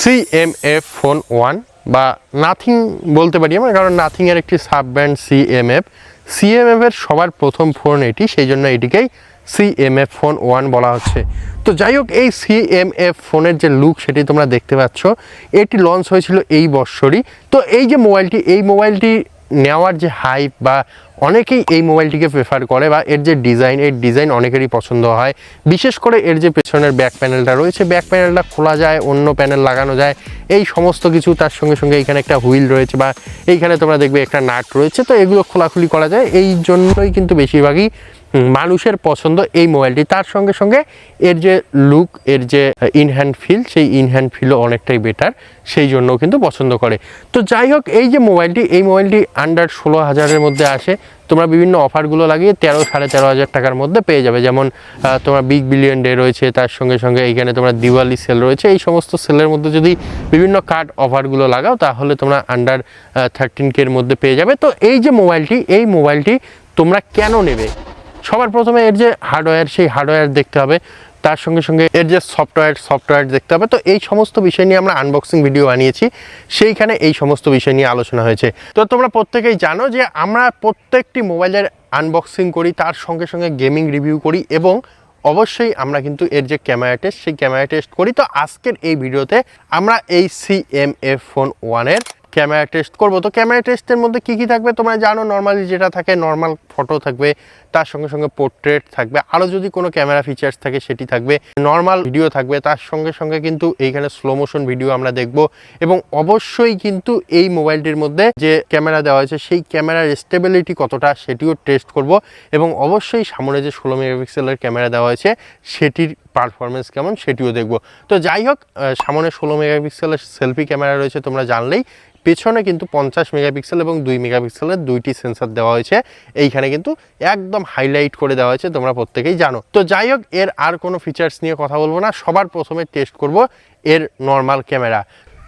C M F phone one বা nothing বলতে পারি আমরা, কারণ নাথিংয়ের একটি sub brand C M F C M এফের সবার প্রথম ফোন এটি, সেই জন্য এটিকেই C M F phone one বলা হচ্ছে। তো যাই হোক, এই সি এম এফ ফোনের যে লুক সেটি তোমরা দেখতে পাচ্ছ, এটি লঞ্চ হয়েছিল এই বৎসরই। তো এই যে মোবাইলটি এই মোবাইলটি নেওয়ার যে হাইপ বা অনেকেই এই মোবাইলটিকে প্রেফার করে বা এর যে ডিজাইন এর ডিজাইন অনেকেরই পছন্দ হয়। বিশেষ করে এর যে পেছনের ব্যাক প্যানেলটা রয়েছে ব্যাক প্যানেলটা খোলা যায়, অন্য প্যানেল লাগানো যায়, এই সমস্ত কিছু তার সঙ্গে সঙ্গে এখানে একটা হুইল রয়েছে বা এইখানে তোমরা দেখবে একটা নাট রয়েছে, তো এগুলো খোলাখুলি করা যায়। এই জন্যই কিন্তু বেশিরভাগই মানুষের পছন্দ এই মোবাইলটি। তার সঙ্গে সঙ্গে এর যে লুক এর যে ইনহ্যান্ড ফিল সেই ইনহ্যান্ড ফিলও অনেকটাই বেটার সেই জন্যও কিন্তু পছন্দ করে। তো যাই হোক, এই যে মোবাইলটি, এই মোবাইলটি আন্ডার ষোলো হাজারের মধ্যে আসে। তোমরা বিভিন্ন অফারগুলো লাগিয়ে তেরো, সাড়ে তেরো হাজার টাকার মধ্যে পেয়ে যাবে। যেমন তোমার বিগ বিলিয়ন ডে রয়েছে, তার সঙ্গে সঙ্গে এইখানে তোমার দিওয়ালি সেল রয়েছে। এই সমস্ত সেলের মধ্যে যদি বিভিন্ন কার্ড অফারগুলো লাগাও, তাহলে তোমরা আন্ডার থার্টিন কের মধ্যে পেয়ে যাবে। তো এই যে মোবাইলটি এই মোবাইলটি তোমরা কেন নেবে? সবার প্রথমে এর যে হার্ডওয়্যার সেই হার্ডওয়্যার দেখতে হবে। তার সঙ্গে সঙ্গে এর যে সফটওয়্যার সফটওয়্যার দেখতে হবে। তো এই সমস্ত বিষয় নিয়ে আমরা আনবক্সিং ভিডিও বানিয়েছি। সেইখানে এই সমস্ত বিষয় নিয়ে আলোচনা হয়েছে। তো তোমরা প্রত্যেকেই জানো যে আমরা প্রত্যেকটি মোবাইলের আনবক্সিং করি, তার সঙ্গে সঙ্গে গেমিং রিভিউ করি এবং অবশ্যই আমরা কিন্তু এর যে ক্যামেরা টেস্ট সেই ক্যামেরা টেস্ট করি। তো আজকের এই ভিডিওতে আমরা এই সি এম এফ ফোন ওয়ানের ক্যামেরা টেস্ট করব। তো ক্যামেরা টেস্টের মধ্যে কি কি থাকবে তোমরা জানো? নর্মালি যেটা থাকে নর্মাল ফটো থাকবে, তার সঙ্গে সঙ্গে পোর্ট্রেট থাকবে আরও যদি কোনো ক্যামেরা ফিচার্স থাকে সেটি থাকবে নর্মাল ভিডিও থাকবে, তার সঙ্গে সঙ্গে কিন্তু এইখানে স্লো মোশন ভিডিও আমরা দেখব। এবং অবশ্যই কিন্তু এই মোবাইলটির মধ্যে যে ক্যামেরা দেওয়া হয়েছে, সেই ক্যামেরার স্টেবিলিটি কতটা সেটিও টেস্ট করব। এবং অবশ্যই সামনে যে ষোলো মেগাপিক্সেলের ক্যামেরা দেওয়া হয়েছে, সেটির পারফরমেন্স কেমন সেটিও দেখব। তো যাই হোক সামনে ষোলো মেগাপিক্সেলের সেলফি ক্যামেরা রয়েছে, তোমরা জানলেই। পেছনে কিন্তু পঞ্চাশ মেগাপিক্সেল এবং দুই মেগাপিক্সেলের দুইটি সেন্সার দেওয়া হয়েছে। এইখানে কিন্তু একদম হাইলাইট করে দেওয়া হয়েছে, তোমরা প্রত্যেকেই জানো। তো যাই হোক এর আর কোনো ফিচার্স নিয়ে কথা বলব না, সবার প্রথমে টেস্ট করব এর নর্মাল ক্যামেরা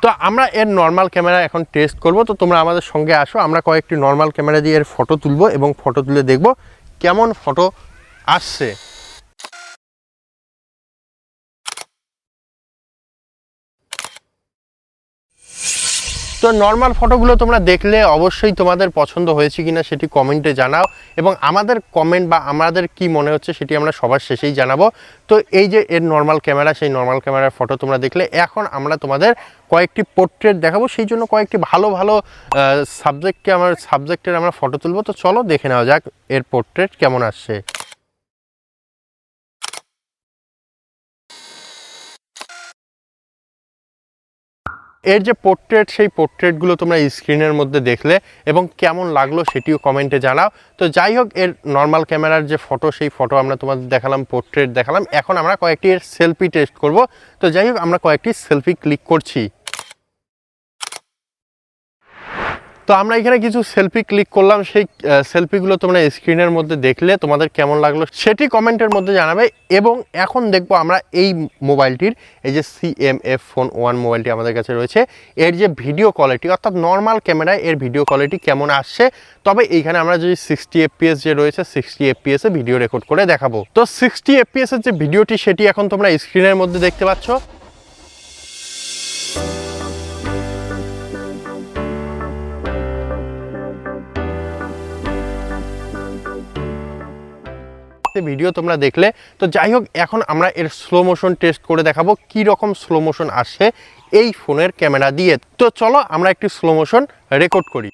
তো আমরা এর নর্মাল ক্যামেরা এখন টেস্ট করব। তো তোমরা আমাদের সঙ্গে আসো, আমরা কয়েকটি নর্মাল ক্যামেরা দিয়ে এর ফটো তুলবো এবং ফটো তুলে দেখব কেমন ফটো আসছে। তো নর্মাল ফটোগুলো তোমরা দেখলে অবশ্যই তোমাদের পছন্দ হয়েছে কিনা সেটি কমেন্টে জানাও এবং আমাদের কমেন্ট বা আমাদের কি মনে হচ্ছে সেটি আমরা সবার শেষেই জানাব। তো এই যে এর নর্মাল ক্যামেরা সেই নর্মাল ক্যামেরার ফটো তোমরা দেখলে, এখন আমরা তোমাদের কয়েকটি পোর্ট্রেট দেখাবো। সেই জন্য কয়েকটি ভালো ভালো সাবজেক্টকে আমার সাবজেক্টের আমরা ফটো তুলবো। তো চলো দেখে নেওয়া যাক এর পোর্ট্রেট কেমন আসছে। এর যে পোর্ট্রেট সেই পোর্ট্রেটগুলো তোমরা স্ক্রিনের মধ্যে দেখলে এবং কেমন লাগল সেটিও কমেন্টে জানাও। তো যাই হোক, এর নর্মাল ক্যামেরার যে ফটো সেই ফটো আমরা তোমাদের দেখালাম পোর্ট্রেট দেখালাম। এখন আমরা কয়েকটি এর সেলফি টেস্ট করব। তো যাই হোক, আমরা কয়েকটি সেলফি ক্লিক করছি। তো আমরা এখানে কিছু সেলফি ক্লিক করলাম। সেই সেলফিগুলো তোমরা স্ক্রিনের মধ্যে দেখলে তোমাদের কেমন লাগল সেটি কমেন্টের মধ্যে জানাবে এবং এখন দেখব আমরা এই মোবাইলটির, এই যে C M F phone one মোবাইলটি আমাদের কাছে রয়েছে, এর যে ভিডিও কোয়ালিটি অর্থাৎ নর্মাল ক্যামেরায় এর ভিডিও কোয়ালিটি কেমন আসছে, তবে এইখানে আমরা যদি সিক্সটি এফপিএস যে রয়েছে সিক্সটি এফপিএস ভিডিও রেকর্ড করে দেখাবো। তো সিক্সটি এফপিএস এর যে ভিডিওটি সেটি এখন তোমরা স্ক্রিনের মধ্যে দেখতে পাচ্ছ। ভিডিও তোমরা দেখলে। তো যাই হোক এখন আমরা এর স্লো মোশন টেস্ট করে দেখাবো রকম স্লো মোশন আসে এই ফোনের ক্যামেরা দিয়ে। তো চলো, আমরা একটি স্লো মোশন রেকর্ড করি।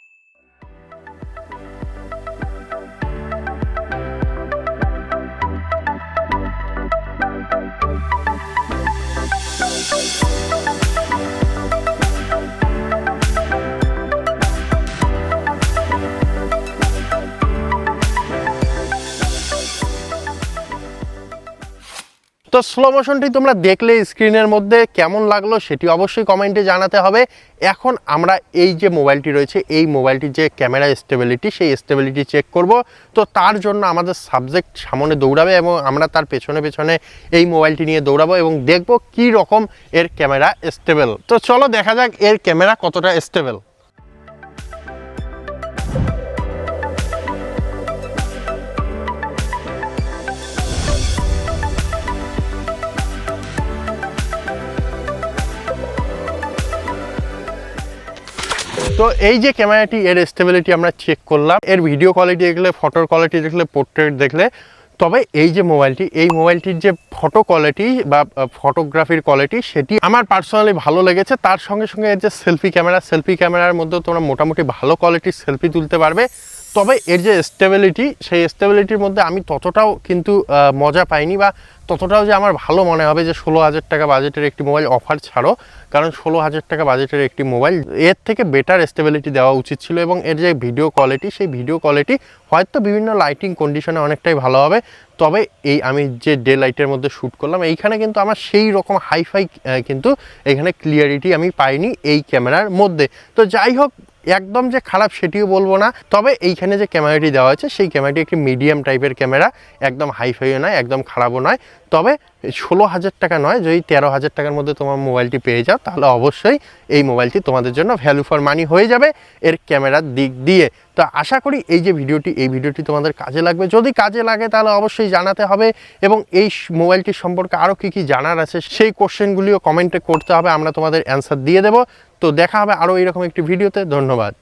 তো স্লো মোশনটি তোমরা দেখলে স্ক্রিনের মধ্যে কেমন লাগল সেটি অবশ্যই কমেন্টে জানাতে হবে। এখন আমরা এই যে মোবাইলটি রয়েছে, এই মোবাইলটির যে ক্যামেরা স্টেবিলিটি সেই স্টেবিলিটি চেক করব। তো তার জন্য আমাদের সাবজেক্ট সামনে দৌড়াবে এবং আমরা তার পেছনে পেছনে এই মোবাইলটি নিয়ে দৌড়াবো এবং দেখব কি রকম এর ক্যামেরা স্টেবল তো চলো দেখা যাক এর ক্যামেরা কতটা স্টেবল তো এই যে ক্যামেরাটি, এর স্টেবিলিটি আমরা চেক করলাম, এর ভিডিও কোয়ালিটি দেখলে ফটোর কোয়ালিটি দেখলে পোর্ট্রেট দেখলে, তবে এই যে মোবাইলটি এই মোবাইলটির যে ফটো কোয়ালিটি বা ফটোগ্রাফির কোয়ালিটি সেটি আমার পার্সোনালি ভালো লেগেছে। তার সঙ্গে সঙ্গে এর যে সেলফি ক্যামেরা সেলফি ক্যামেরার মধ্যে তোমরা মোটামুটি ভালো কোয়ালিটির সেলফি তুলতে পারবে। তবে এর যে স্টেবিলিটি সেই স্টেবিলিটির মধ্যে আমি ততটাও কিন্তু মজা পাইনি বা ততটাও যে আমার ভালো মনে হবে যে ষোলো হাজার টাকা বাজেটের একটি মোবাইল অফার ছাড়ো। কারণ ষোলো হাজার টাকা বাজেটের একটি মোবাইল এর থেকে বেটার স্টেবিলিটি দেওয়া উচিত ছিল এবং এর যে ভিডিও কোয়ালিটি সেই ভিডিও কোয়ালিটি হয়তো বিভিন্ন লাইটিং কন্ডিশনে অনেকটাই ভালো হবে। তবে এই আমি যে ডে লাইটের মধ্যে শ্যুট করলাম, এইখানে কিন্তু আমার সেই রকম হাইফাই কিন্তু এখানে ক্লিয়ারিটি আমি পাইনি এই ক্যামেরার মধ্যে। তো যাই হোক একদম যে খারাপ সেটিও বলব না। তবে এইখানে যে ক্যামেরাটি দেওয়া হয়েছে, সেই ক্যামেরাটি একটি মিডিয়াম টাইপের ক্যামেরা, একদম হাইফাইও নয়, একদম খারাপও নয়। তবে ষোলো হাজার টাকা নয়, যদি তেরো হাজার টাকার মধ্যে তোমার মোবাইলটি পেয়ে যাও, তাহলে অবশ্যই এই মোবাইলটি তোমাদের জন্য ভ্যালু ফর মানি হয়ে যাবে এর ক্যামেরার দিক দিয়ে। তো আশা করি এই যে ভিডিওটি, এই ভিডিওটি তোমাদের কাজে লাগবে। যদি কাজে লাগে, তাহলে অবশ্যই জানাতে হবে এবং এই মোবাইলটির সম্পর্কে আরও কী কী জানার আছে, সেই কোশ্চেনগুলিও কমেন্টে করতে হবে, আমরা তোমাদের অ্যান্সার দিয়ে দেবো। তো দেখা হবে আরও এরকম একটি ভিডিওতে ধন্যবাদ।